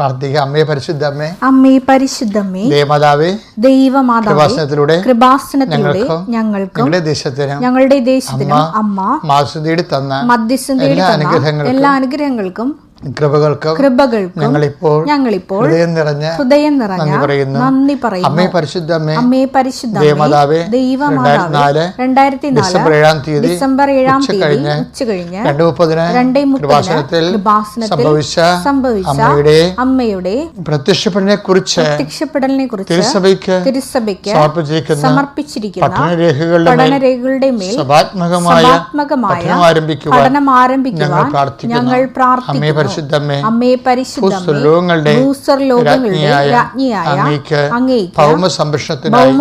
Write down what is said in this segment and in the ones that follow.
പ്രാർത്ഥിക്കുക. അമ്മേ പരിശുദ്ധ അമ്മേ പരിശുദ്ധമ്മേ ദേവമാതാവേ ദൈവമാതാവേ കൃപാസനത്തിലൂടെ കൃപാസനത്തിലൂടെ ഞങ്ങൾക്കും ഞങ്ങളുടെ ദേശത്തിനും ഞങ്ങളുടെ ദേശത്തിനും അമ്മ മാസം തന്ന മധ്യസ്ഥ എല്ലാ അനുഗ്രഹങ്ങൾക്കും കൃപകൾക്കും കൃപകൾക്കും ഞങ്ങളിപ്പോൾ ഞങ്ങളിപ്പോൾ ഹൃദയം നിറഞ്ഞ ഹൃദയം നിറഞ്ഞ നന്ദി പറയുന്നു. നന്ദി പറയുന്നു. അമ്മയെ പരിശുദ്ധ അമ്മേ അമ്മേ പരിശുദ്ധ ദേവമാതാവേ ദൈവമാതാവേ രണ്ടായിരത്തി ഡിസംബർ ഏഴാം തീയതി ഡിസംബർ ഏഴാം തീയതി ഉച്ച കഴിഞ്ഞ് രണ്ട് മുപ്പതിന് രണ്ടേ മുപ്പതിന് സംഭവിച്ച സംഭവിച്ച അമ്മയുടെ അമ്മയുടെ പ്രത്യക്ഷപ്പെടലിനെ കുറിച്ച് പ്രത്യക്ഷപ്പെടലിനെ കുറിച്ച് തിരുസഭയ്ക്ക് തിരുസഭയ്ക്ക് സമർപ്പിച്ചിരിക്കുന്ന പഠനരേഖകളുടെ മേൽ പഠനരേഖകളുടെ മേൽ സഭാത്മകമായ പഠനം ആരംഭിക്കുവാൻ ഞങ്ങൾ ആരംഭിക്കുവാൻ ഞങ്ങൾ പ്രാർത്ഥിക്കുന്നു. പരിശുദ്ധ അമ്മേ പരിശുദ്ധങ്ങളുടെ പരിശുദ്ധമേ ഭൂസ്വർലോകങ്ങളുടെ ഭൂസ്വർ ലോകങ്ങളുടെ രാജ്ഞിയായ രാജ്ഞിയായ അങ്ങേക്ക് അങ്ങേക്ക് ഭൗമ സംരക്ഷണത്തിനായി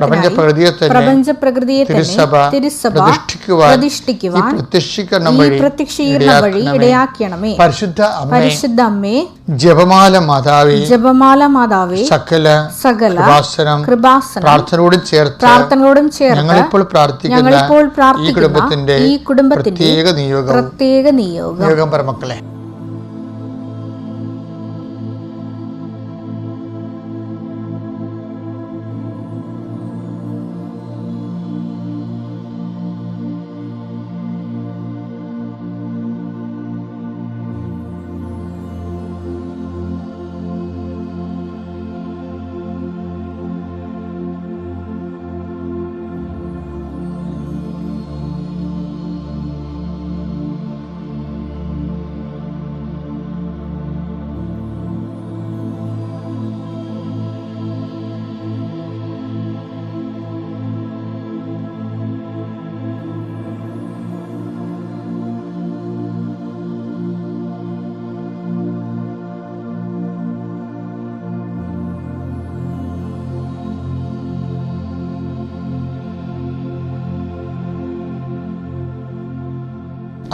പ്രപഞ്ച പ്രകൃതിയെ പ്രപഞ്ച പ്രകൃതിയെ തിരുസഭ തിരുസഭ പ്രതിഷ്ഠിക്കുവാൻ ഈ പ്രതിഷ്ഠിക്കുവാൻ പ്രത്യക്ഷീകരണം ഈ വഴി പ്രത്യക്ഷീകരണം വഴി ഇടയാക്കണമേ. പരിശുദ്ധ അമ്മേ പരിശുദ്ധ അമ്മേ ജപമാല മാതാവേ ജപമാല മാതാവേ സകല സകല കൃപാസനം കൃപാസനം പ്രാർത്ഥനയോടും ചേർത്ത് പ്രാർത്ഥനയോടും ചേർത്ത് ഞങ്ങളിപ്പോൾ പ്രാർത്ഥിക്കുന്ന ഞങ്ങളിപ്പോൾ ഈ പ്രാർത്ഥിക്കുന്ന കുടുംബത്തിന്റെ ഈ കുടുംബത്തിന്റെ പ്രത്യേക നിയോഗം പ്രത്യേക നിയോഗം. നിയോഗം പരമക്കളെ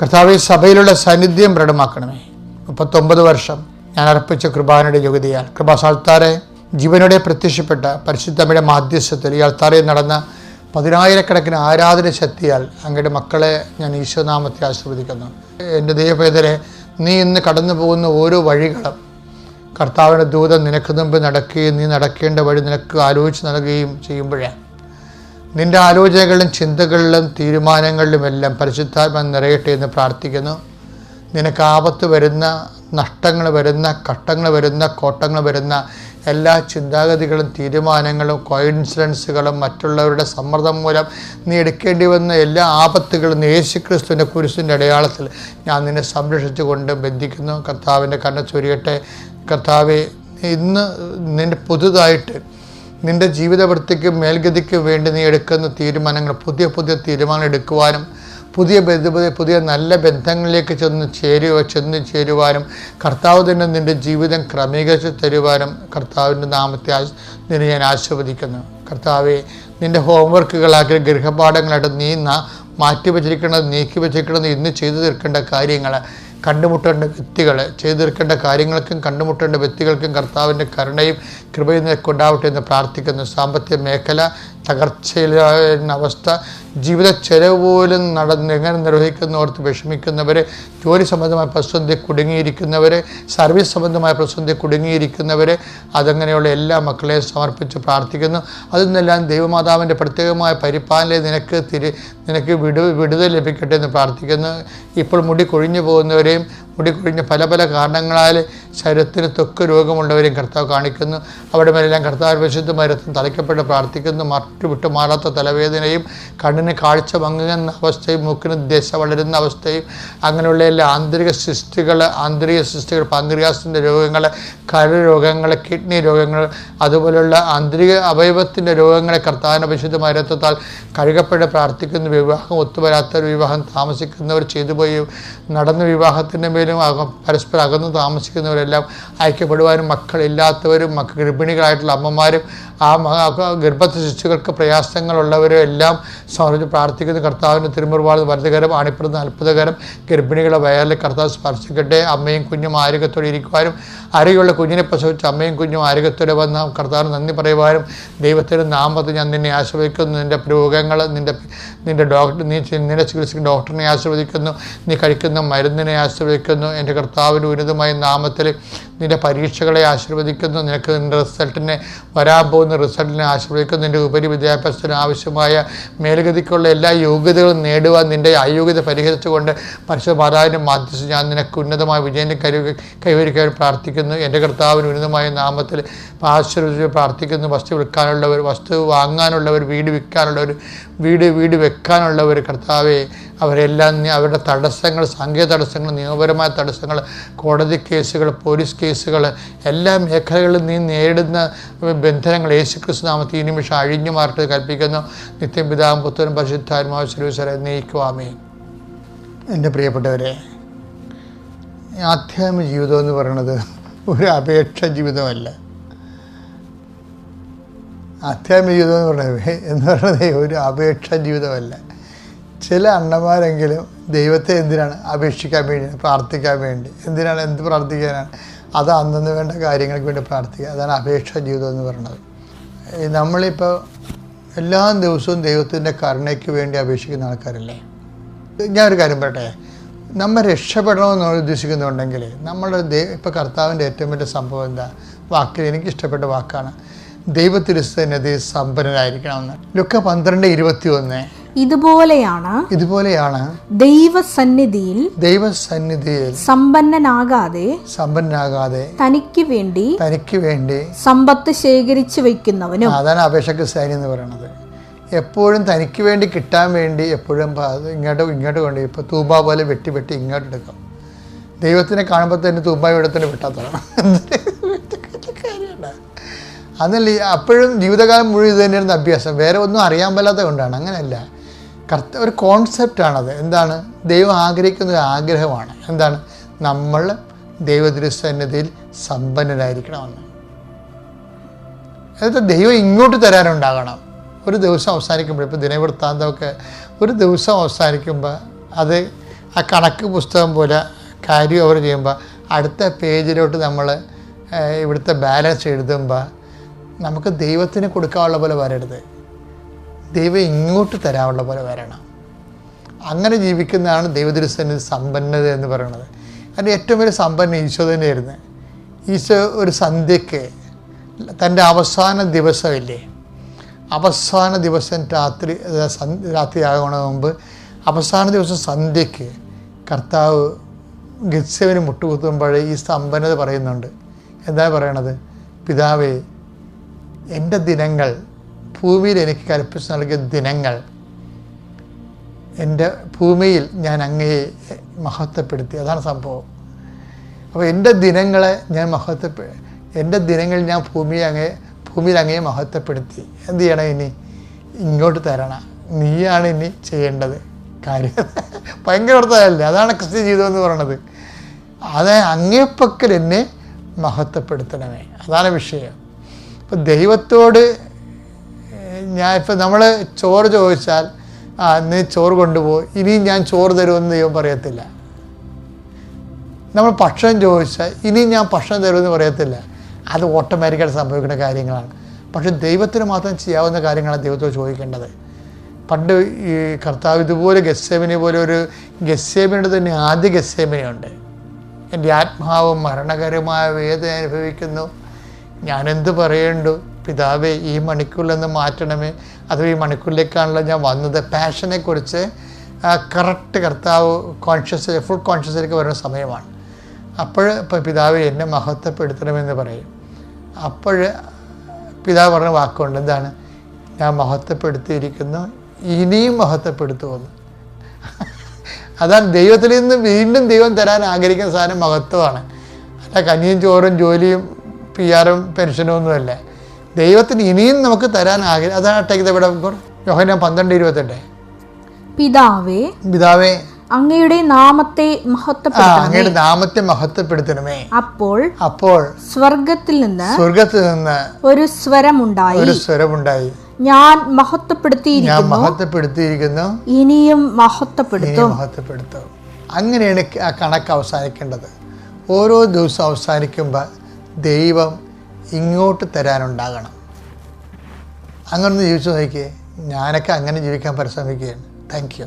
കർത്താവെ സഭയിലുള്ള സാന്നിധ്യം പ്രകടമാക്കണമേ. മുപ്പത്തൊമ്പത് വർഷം ഞാൻ അർപ്പിച്ച കൃപാനയുടെ യോഗ്യതയാൽ കൃപാസാൽത്താറെ ജീവനോടെ പ്രത്യക്ഷപ്പെട്ട പരിശുദ്ധമ്മയുടെ മാധ്യസ്ഥത്തിൽ ഈ അൾത്താറയിൽ നടന്ന പതിനായിരക്കണക്കിന് ആരാധന ശക്തിയാൽ അങ്ങയുടെ മക്കളെ ഞാൻ ഈശ്വനാമത്തെ ആശീർവദിക്കുന്നു. എന്റെ ദൈവപേതരെ നീ ഇന്ന് കടന്നു പോകുന്ന ഓരോ വഴികളും കർത്താവിന്റെ ദൂതം നിനക്ക് മുമ്പ് നടക്കുകയും നീ നടക്കേണ്ട വഴി നിനക്ക് ആലോചിച്ച് നൽകുകയും ചെയ്യുമ്പോഴേ നിന്റെ ആലോചനകളിലും ചിന്തകളിലും തീരുമാനങ്ങളിലുമെല്ലാം പരിശുദ്ധാത്മ നിറയട്ടെ എന്ന് പ്രാർത്ഥിക്കുന്നു. നിനക്ക് ആപത്ത് വരുന്ന നഷ്ടങ്ങൾ വരുന്ന ഘട്ടങ്ങൾ വരുന്ന കോട്ടങ്ങൾ വരുന്ന എല്ലാ ചിന്താഗതികളും തീരുമാനങ്ങളും കോയിൻസിഡൻസുകളും മറ്റുള്ളവരുടെ സമ്മർദ്ദം മൂലം നീ എടുക്കേണ്ടി വന്ന എല്ലാ ആപത്തുകളും യേശുക്രിസ്തുവിന്റെ കുരിശിന്റെ അടയാളത്തിൽ ഞാൻ നിന്നെ സംരക്ഷിച്ചുകൊണ്ട് ബന്ധിക്കുന്നു. കർത്താവിന്റെ കണ്ണ ചൊരിയട്ടെ. കർത്താവെ ഇന്ന് നിന്റെ പുതുതായിട്ട് നിന്റെ ജീവിതവൃത്തിക്കും മേൽഗതിക്ക് വേണ്ടി നീ എടുക്കുന്ന തീരുമാനങ്ങൾ പുതിയ പുതിയ തീരുമാനങ്ങൾ എടുക്കുവാനും പുതിയ പുതിയ- നല്ല ബന്ധങ്ങളിലേക്ക് ചെന്ന് ചേരുക ചെന്ന് ചേരുവാനും കർത്താവ് തന്നെ നിന്റെ ജീവിതം ക്രമീകരിച്ച് തരുവാനും കർത്താവിന്റെ നാമത്തെ നിന്നെ ഞാൻ ആശീർവദിക്കുന്നു. കർത്താവെ നിന്റെ ഹോംവർക്കുകളാക്കി ഗൃഹപാഠങ്ങളായിട്ട് ന- മാറ്റി വച്ചിരിക്കുന്നത് നീക്കി വച്ചിരിക്കുന്നത് ഇന്ന് ചെയ്തു തീർക്കേണ്ട കാര്യങ്ങൾ കണ്ടുമുട്ടേണ്ട വ്യക്തികളെ ചെയ്തീർക്കേണ്ട കാര്യങ്ങൾക്കും കണ്ടുമുട്ടേണ്ട വ്യക്തികൾക്കും കർത്താവിന്റെ കരുണയും കൃപയും നിനക്കുണ്ടാവട്ടെ എന്ന് പ്രാർത്ഥിക്കുന്നു. സാമ്പത്തിക മേഖല തകർച്ചയിലാകുന്ന അവസ്ഥ ജീവിത ചെലവ് പോലും നടന്ന് എങ്ങനെ നിർവഹിക്കുന്നവർക്ക് വിഷമിക്കുന്നവർ ജോലി സംബന്ധമായ പ്രതിസന്ധി കുടുങ്ങിയിരിക്കുന്നവർ സർവീസ് സംബന്ധമായ പ്രതിസന്ധി കുടുങ്ങിയിരിക്കുന്നവർ അതങ്ങനെയുള്ള എല്ലാ മക്കളെയും സമർപ്പിച്ച് പ്രാർത്ഥിക്കുന്നു. അതിൽ നിന്നെല്ലാം ദൈവമാതാവിന്റെ പ്രത്യേകമായ പരിപാലന നിനക്ക് തിരി നിനക്ക് വിടു വിടുതൽ ലഭിക്കട്ടെ എന്ന് പ്രാർത്ഥിക്കുന്നു. ഇപ്പോൾ മുടി കൊഴിഞ്ഞു പോകുന്നവരെയും മുടി കൊഴിഞ്ഞ പല പല കാരണങ്ങളാൽ ശരീരത്തിന് തൊക്കെ രോഗമുള്ളവരെയും കർത്താവ് കാണിക്കുന്നു. അവിടെ മേലെല്ലാം കർത്താവ് വിശുദ്ധമായ രക്തം തലയ്ക്കപ്പെട്ട് പ്രാർത്ഥിക്കുന്നു. മറ്റു വിട്ടുമാറാത്ത തലവേദനയും കണ്ണിന് കാഴ്ച മങ്ങുന്ന അവസ്ഥയും മൂക്കിന് ദശ വളരുന്ന അവസ്ഥയും അങ്ങനെയുള്ള എല്ലാ ആന്തരിക സിസ്റ്റുകൾ ആന്തരിക സിസ്റ്റുകൾ പാങ്ക്രിയാസിന്റെ രോഗങ്ങൾ കര രോഗങ്ങൾ കിഡ്നി രോഗങ്ങൾ അതുപോലെയുള്ള ആന്തരിക അവയവത്തിന്റെ രോഗങ്ങളെ കർത്താവിന്റെ വിശുദ്ധമായ രക്തത്താൽ കഴുകപ്പെട്ട് പ്രാർത്ഥിക്കുന്ന. വിവാഹം ഒത്തുവരാത്ത ഒരു വിവാഹം താമസിക്കുന്നവർ ചെയ്തു പോയി. നടന്ന വിവാഹത്തിന്റെ മേലും പരസ്പരം അകന്ന് താമസിക്കുന്നവരെല്ലാം ഐക്യപ്പെടുവാനും മക്കളില്ലാത്തവരും മക്ക ഗർഭിണികളായിട്ടുള്ള അമ്മമാരും ആ ഗർഭത്തെ ശിശുക്കൾക്ക് പ്രയാസങ്ങളുള്ളവരും എല്ലാം സമർപ്പിച്ച് പ്രാർത്ഥിക്കുന്ന. കർത്താവിന്റെ തിരുമുറുപാട് വലുതുകരം അണിപ്പെടുന്ന അത്ഭുതകരം ഗർഭിണികളെ വയറിൽ കർത്താവ് സ്പർശിക്കട്ടെ. അമ്മയും കുഞ്ഞും ആരോഗ്യത്തോടെ ഇരിക്കുവാനും ആരോഗ്യമുള്ള കുഞ്ഞിനെ പ്രസവിച്ച് അമ്മയും കുഞ്ഞും ആരോഗ്യത്തോടെ വന്ന കർത്താവിന് നന്ദി പറയുവാനും ദൈവത്തിന്റെ നാമത്തെ ഞാൻ നിന്നെ ആശ്രയിക്കുന്നു നിന്റെ രോഗങ്ങൾ നിന്റെ നിന്റെ ഡോക്ടർ നീ നിന്നെ ചികിത്സിക്കുന്ന ഡോക്ടറിനെ ആശ്രവദിക്കുന്നു നീ കഴിക്കുന്ന മരുന്നിനെ ആശ്രയിക്കുന്നു എന്റെ കർത്താവിന്റെ ഉന്നതമായ നാമത്തിൽ നിന്റെ പരീക്ഷകളെ ആശീർവദിക്കുന്നു. നിനക്ക് നിന്റെ റിസൾട്ടിനെ വരാൻ പോകുന്ന റിസൾട്ടിനെ ആശ്രയിക്കുന്ന നിന്റെ ഉപരി വിദ്യാഭ്യാസത്തിന് ആവശ്യമായ മേൽഗതിക്കുള്ള എല്ലാ യോഗ്യതകളും നേടുവാൻ നിന്റെ അയോഗ്യത പരിഹരിച്ചുകൊണ്ട് പരിശുദ്ധ മാതാവിനെ മാധ്യസ്ഥ ഞാൻ നിനക്ക് ഉന്നതമായ വിജയനെ കരു കൈവരിക്കാൻ പ്രാർത്ഥിക്കുന്നു. എന്റെ കർത്താവിന് ഉന്നതമായ നാമത്തിൽ ആശ്രയിച്ച് പ്രാർത്ഥിക്കുന്നു. വസ്തു വിൽക്കാനുള്ളവർ വസ്തു വാങ്ങാനുള്ളവർ വീട് വിൽക്കാനുള്ളവർ വീട് വീട് വെക്കാനുള്ളവർ കർത്താവെ അവരെല്ലാം അവരുടെ തടസ്സങ്ങൾ സാങ്കേതിക തടസ്സങ്ങൾ നിയമപരമായ തടസ്സങ്ങൾ കോടതി കേസുകൾ പോലീസ് കേസുകൾ എല്ലാ മേഖലകളിലും നീ നേരിടുന്ന ബന്ധനങ്ങൾ യേശു ക്രിസ്തു നാമത്തിൽ ഈ നിമിഷം അഴിഞ്ഞു മാറിട്ട് കൽപ്പിക്കുന്നു. നിത്യം പിതാവും പുത്രനും പരിശുദ്ധാത്മാവ് ശ്രീവസരെ നീക്കുവാമേ എന്റെ പ്രിയപ്പെട്ടവരെ ആധ്യാത്മിക ജീവിതം എന്ന് പറയുന്നത് ഒരു അപേക്ഷ ജീവിതമല്ല. ആധ്യാത്മിക ജീവിതം എന്ന് പറയുന്നത് എന്ന് പറയുന്നത് ഒരു അപേക്ഷ ജീവിതമല്ല. ചില അണ്ണന്മാരെങ്കിലും ദൈവത്തെ എന്തിനാണ് അപേക്ഷിക്കാൻ വേണ്ടി പ്രാർത്ഥിക്കാൻ വേണ്ടി എന്തിനാണ് എന്ത് പ്രാർത്ഥിക്കാനാണ്? അത് അന്നന്ന് വേണ്ട കാര്യങ്ങൾക്ക് വേണ്ടി പ്രാർത്ഥിക്കുക. അതാണ് അപേക്ഷ ജീവിതം എന്ന് പറയുന്നത്. നമ്മളിപ്പോൾ എല്ലാ ദിവസവും ദൈവത്തിന്റെ കരുണയ്ക്ക് വേണ്ടി അപേക്ഷിക്കുന്ന ആൾക്കാരല്ലേ? ഞാൻ ഒരു കാര്യം പറയട്ടെ. നമ്മൾ രക്ഷപ്പെടണമെന്ന് ഉദ്ദേശിക്കുന്നുണ്ടെങ്കിൽ നമ്മുടെ ദൈ ഇപ്പോൾ കർത്താവിന്റെ ഏറ്റവും വലിയ സംഭവം എന്താ? വാക്കിൽ എനിക്കിഷ്ടപ്പെട്ട വാക്കാണ്. ദൈവത്തിരുസന്നതി സമ്പന്നരായിരിക്കണമെന്ന് ലുക്ക പന്ത്രണ്ട് ഇരുപത്തി ഒന്ന് ഇതുപോലെയാണ് ഇതുപോലെയാണ് ദൈവസന്നിധിയിൽ ദൈവസന്നിധിയിൽ സമ്പന്നനാകാതെ സമ്പന്നനാകാതെ തനിക്ക് വേണ്ടി തനിക്ക് വേണ്ടി സമ്പത്ത് ശേഖരിച്ചു വെക്കുന്നവനും അതാണ് അപേക്ഷക്ക് സൈന്യം എന്ന് പറയുന്നത്. എപ്പോഴും തനിക്ക് വേണ്ടി കിട്ടാൻ വേണ്ടി എപ്പോഴും ഇങ്ങോട്ട് ഇങ്ങോട്ട് കൊണ്ട് ഇപ്പോൾ തൂമ്പ പോലെ വെട്ടി വെട്ടി ഇങ്ങോട്ട് എടുക്കാം. ദൈവത്തിനെ കാണുമ്പോൾ തന്നെ തൂമ്പ വെടത്തിന് വെട്ടാത്തതാണ് അതല്ല അപ്പോഴും ജീവിതകാലം മുഴുവൻ ഇത് തന്നെയായിരുന്നു അഭ്യാസം. വേറെ ഒന്നും അറിയാൻ പറ്റാത്തത് കൊണ്ടാണ്. അങ്ങനെയല്ല. കർത്ത ഒരു കോൺസെപ്റ്റാണത് എന്താണ്? ദൈവം ആഗ്രഹിക്കുന്ന ഒരു ആഗ്രഹമാണ്. എന്താണ്? നമ്മൾ ദൈവദൃസന്നിധിയിൽ സമ്പന്നരായിരിക്കണമെന്ന്. അതായത് ദൈവം ഇങ്ങോട്ട് തരാനുണ്ടാകണം. ഒരു ദിവസം അവസാനിക്കുമ്പോൾ ഇപ്പോൾ ദിനവൃത്താന്തമൊക്കെ ഒരു ദിവസം അവസാനിക്കുമ്പോൾ അത് ആ കണക്ക് പുസ്തകം പോലെ കാര്യം അവർ ചെയ്യുമ്പോൾ അടുത്ത പേജിലോട്ട് നമ്മൾ ഇവിടുത്തെ ബാലൻസ് എഴുതുമ്പോൾ നമുക്ക് ദൈവത്തിന് കൊടുക്കാനുള്ള പോലെ വരരുത്. ദൈവം ഇങ്ങോട്ട് തരാനുള്ള പോലെ വരണം. അങ്ങനെ ജീവിക്കുന്നതാണ് ദൈവദൃശ്യന് സമ്പന്നത എന്ന് പറയുന്നത്. കാരണം ഏറ്റവും വലിയ സമ്പന്ന ഈശോ തന്നെയായിരുന്നു. ഈശോ ഒരു സന്ധ്യയ്ക്ക് തന്റെ അവസാന ദിവസമില്ലേ? അവസാന ദിവസം രാത്രി രാത്രി സന്ധ്യ മുമ്പ് അവസാന ദിവസം സന്ധ്യയ്ക്ക് കർത്താവ് ഗത്സവന് മുട്ടുകുത്തുമ്പോഴേ ഈ സമ്പന്നത പറയുന്നുണ്ട്. എന്താ പറയണത്? പിതാവേ എന്റെ ദിനങ്ങൾ ഭൂമിയിൽ എനിക്ക് കൽപ്പിച്ച് നൽകിയ ദിനങ്ങൾ. എന്റെ ഭൂമിയിൽ ഞാൻ അങ്ങയെ മഹത്വപ്പെടുത്തി. അതാണ് സംഭവം. അപ്പോൾ എന്റെ ദിനങ്ങളെ ഞാൻ മഹത്വപ്പെ എന്റെ ദിനങ്ങളിൽ ഞാൻ ഭൂമിയെ അങ്ങേ ഭൂമിയിൽ അങ്ങയെ മഹത്വപ്പെടുത്തി. എന്ത് ചെയ്യണം ഇനി? ഇങ്ങോട്ട് തരണം. നീയാണ് ഇനി ചെയ്യേണ്ടത്. കാര്യം ഭയങ്കര അർത്ഥമല്ലേ അതാണ് ക്രിസ്ത്യൻ ജീവിതം എന്ന് പറയണത്. അത് അങ്ങേപ്പക്കൽ എന്നെ മഹത്വപ്പെടുത്തണമേ. അതാണ് വിഷയം. അപ്പോൾ ദൈവത്തോട് ഞാൻ ഇപ്പം നമ്മൾ ചോറ് ചോദിച്ചാൽ ആ നീ ചോറ് കൊണ്ടുപോകും ഇനിയും ഞാൻ ചോറ് തരുമെന്ന് ദൈവം പറയത്തില്ല. നമ്മൾ ഭക്ഷണം ചോദിച്ചാൽ ഇനിയും ഞാൻ ഭക്ഷണം തരുമെന്ന് പറയത്തില്ല. അത് ഓട്ടോമാറ്റിക്കായിട്ട് സംഭവിക്കുന്ന കാര്യങ്ങളാണ്. പക്ഷെ ദൈവത്തിന് മാത്രം ചെയ്യാവുന്ന കാര്യങ്ങളാണ് ദൈവത്തോട് ചോദിക്കേണ്ടത്. പണ്ട് ഈ കർത്താവ് ഇതുപോലെ ഗസ്സേമിനെ പോലെ ഒരു ഗസ്സേമിനോട് തന്നെ ആദ്യ ഗസ്സേമിനുണ്ട് എന്റെ ആത്മാവ് മരണകരമായ വേദന അനുഭവിക്കുന്നു. ഞാനെന്ത് പറയണ്ടു? പിതാവേ ഈ മണിക്കൂറിൽ നിന്ന് മാറ്റണമേ. അത് ഈ മണിക്കൂറിലേക്കാണല്ലോ ഞാൻ വന്നത്. പാഷനെക്കുറിച്ച് കറക്റ്റ് കർത്താവ് കോൺഷ്യസ് ഫുൾ കോൺഷ്യസിലേക്ക് വരുന്ന സമയമാണ്. അപ്പോൾ ഇപ്പോൾ പിതാവ് എന്നെ മഹത്വപ്പെടുത്തണമെന്ന് പറയും. അപ്പോൾ പിതാവ് പറഞ്ഞ വാക്കുണ്ട് എന്താണ്? ഞാൻ മഹത്വപ്പെടുത്തിയിരിക്കുന്നു ഇനിയും മഹത്വപ്പെടുത്തുമെന്ന്. അതാണ് ദൈവത്തിൽ നിന്ന് വീണ്ടും ദൈവം തരാൻ ആഗ്രഹിക്കുന്ന സാധനം മഹത്വമാണ്. അല്ല കഞ്ഞിയും ചോറും ജോലിയും പി ആറും പെൻഷനും ഒന്നുമല്ല. ദൈവത്തിന് ഇനിയും നമുക്ക് തരാൻ ആഗ്രഹം അതാണ് ടേക്ക് ഇവിടെ യോഹന പന്ത്രണ്ട് ഇരുപത്തെട്ട് പിതാവേ പിതാവേ അങ്ങയുടെ നാമത്തെ അങ്ങയുടെ നാമത്തെ മഹത്വപ്പെടുത്തണമേ. അപ്പോൾ അപ്പോൾ സ്വർഗത്തിൽ നിന്ന് സ്വർഗത്തിൽ നിന്ന് ഒരു സ്വരമുണ്ടായി. ഒരു സ്വരമുണ്ടായി. ഞാൻ ഞാൻ മഹത്വപ്പെടുത്തിയിരിക്കുന്നു. മഹത്വപ്പെടുത്തിയിരിക്കുന്നു ഇനിയും ഇനി മഹത്വപ്പെടുത്തും മഹത്വപ്പെടുത്തും. അങ്ങനെയാണ് ആ കണക്ക് അവസാനിക്കേണ്ടത്. ഓരോ ദിവസം അവസാനിക്കുമ്പോൾ ദൈവം ഇങ്ങോട്ട് തരാനുണ്ടാകണം. അങ്ങനെ ഒന്ന് ജീവിച്ചു നോക്കിയേ. ഞാനൊക്കെ അങ്ങനെ ജീവിക്കാൻ പരിശ്രമിക്കുകയാണ്. Thank you